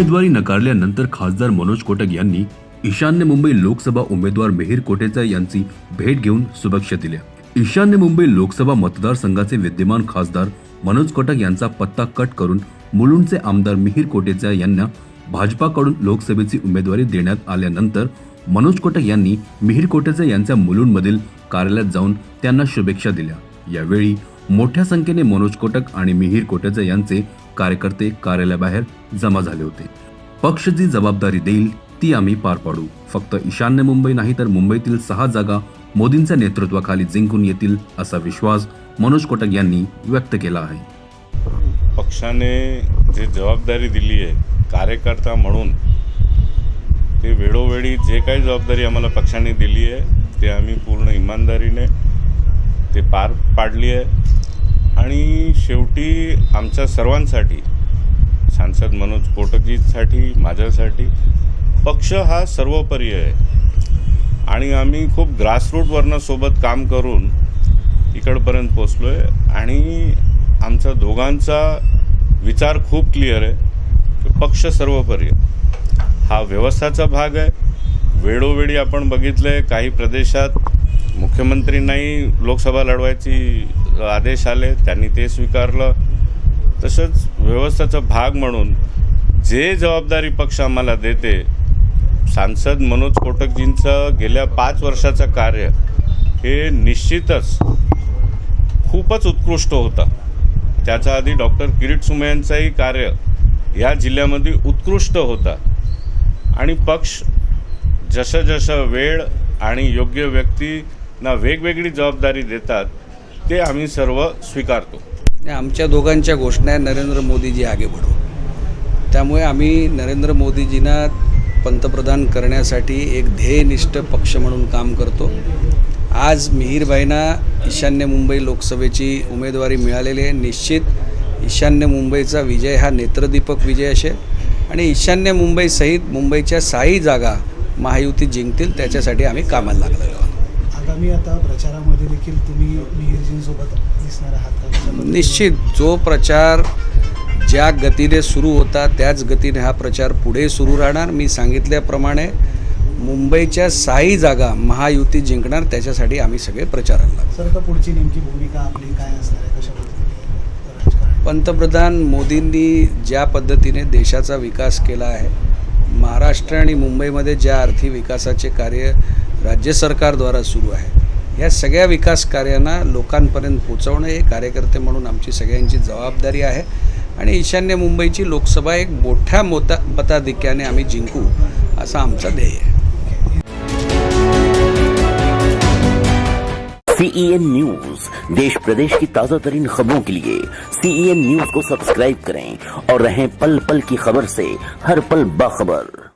उमेदवारी नकारल्यानंतर खासदार मनोज कोटक यांनी ईशान्य मुंबई लोकसभा उमेदवार मिहीर कोटेचा यांची भेट घेऊन शुभेच्छा दिल्या. ईशान्य मुंबई लोकसभा मतदारसंघाचे विद्यमान खासदार मनोज कोटक यांचा पत्ता कट करून मुलुंडचे आमदार मिहीर कोटेचा यांना भाजपाकडून लोकसभेची उमेदवारी देण्यात आल्यानंतर मनोज कोटक यांनी मिहीर कोटेचा यांच्या मुलुंडमधील कार्यालयात जाऊन त्यांना शुभेच्छा दिल्या. यावेळी मोठ्या संख्येने मनोज कोटक आणि मिहीर कोटेचे यांचे कार्यकर्ते कार्यालयाबाहेर जमा झाले होते. पक्ष जी जबाबदारी देईल ती आम्ही पार पाडू. फक्त ईशान्य मुंबई नाही तर मुंबईतील सहा जागा मोदींच्या नेतृत्वाखाली जिंकून येतील असा विश्वास मनोज कोटक यांनी व्यक्त केला आहे. पक्षाने जे जबाबदारी दिली आहे कार्यकर्ता म्हणून ते वेळोवेळी जे काही जबाबदारी आम्हाला पक्षाने दिली आहे ते आम्ही पूर्ण इमानदारीने ते पार पाडली आहे. आणि शेवटी आमच्या सर्वांसाठी सांसद मनोज कोटकजीसाठी माझ्यासाठी पक्ष हा सर्वोपरी आहे. आणि आम्ही खूप ग्रासरूटवरनं सोबत काम करून इकडपर्यंत पोचलो आहे आणि आमचा दोघांचा विचार खूप क्लिअर आहे की पक्ष सर्वोपरी हा व्यवस्थाचा भाग आहे. वेळोवेळी आपण बघितलं आहे काही प्रदेशात मुख्यमंत्रींनाही लोकसभा लढवायची आदेश आले त्यांनी ते स्वीकारलं. तसंच व्यवस्थेचा भाग म्हणून जे जबाबदारी पक्ष आम्हाला देते सांसद मनोज कोटकजींचं गेल्या पाच वर्षाचं कार्य हे निश्चितच खूपच उत्कृष्ट होतं. त्याच्या आधी डॉक्टर किरीट सुमयांचंही कार्य या जिल्ह्यामध्ये उत्कृष्ट होतं. आणि पक्ष जसं जसं वेळ आणि योग्य व्यक्तींना वेगवेगळी जबाबदारी देतात ते आम्ही सर्व स्वीकारतो. आणि आमच्या दोघांच्या घोषणा आहे नरेंद्र मोदीजी आगे बढो त्यामुळे आम्ही नरेंद्र मोदीजींना पंतप्रधान करण्यासाठी एक ध्येयनिष्ठ पक्ष म्हणून काम करतो. आज मिहीरबाईंना ईशान्य मुंबई लोकसभेची उमेदवारी मिळालेली आहे. निश्चित ईशान्य मुंबईचा विजय हा नेत्रदीपक विजय असेल आणि ईशान्य मुंबईसहित मुंबईच्या साही जागा महायुती जिंकतील त्याच्यासाठी आम्ही कामाला लागलेलो आहोत. आगामी आता प्रचारामध्ये देखील तुम्ही मिहिरजींसोबत दिसणार आहात निश्चित. जो प्रचार ज्या गतीने सुरू होता त्याच गतीने हा प्रचार पुढे सुरू राहणार. मी सांगितल्याप्रमाणे मुंबईच्या साई जागा महायुती जिंकणार त्याच्यासाठी आम्ही सगळे प्रचाराला लागलो. सर आता पुढची नेमकी भूमिका आपली काय असणार आहे? कशा पद्धतीने पंतप्रधान मोदींनी ज्या पद्धतीने देशाचा विकास केला आहे महाराष्ट्र आणि मुंबईमध्ये ज्या आर्थिक विकासाचे कार्य राज्य सरकारद्वारा सुरू आहे. या सगळ्या विकास कार्यांना लोकांपर्यंत पोचवणं हे कार्यकर्ते म्हणून आमची सगळ्यांची जबाबदारी आहे. आणि ईशान्य मुंबईची लोकसभा एक मोठ्या मोता मताधिक्याने आम्ही जिंकू असा आमचा ध्येय आहे. सीईएन न्यूज देश प्रदेश की ताजा तरीन खबरों के लिए सीईएन न्यूज को सब्सक्राइब करें और रहें पल पल की खबर से हर पल बाखबर।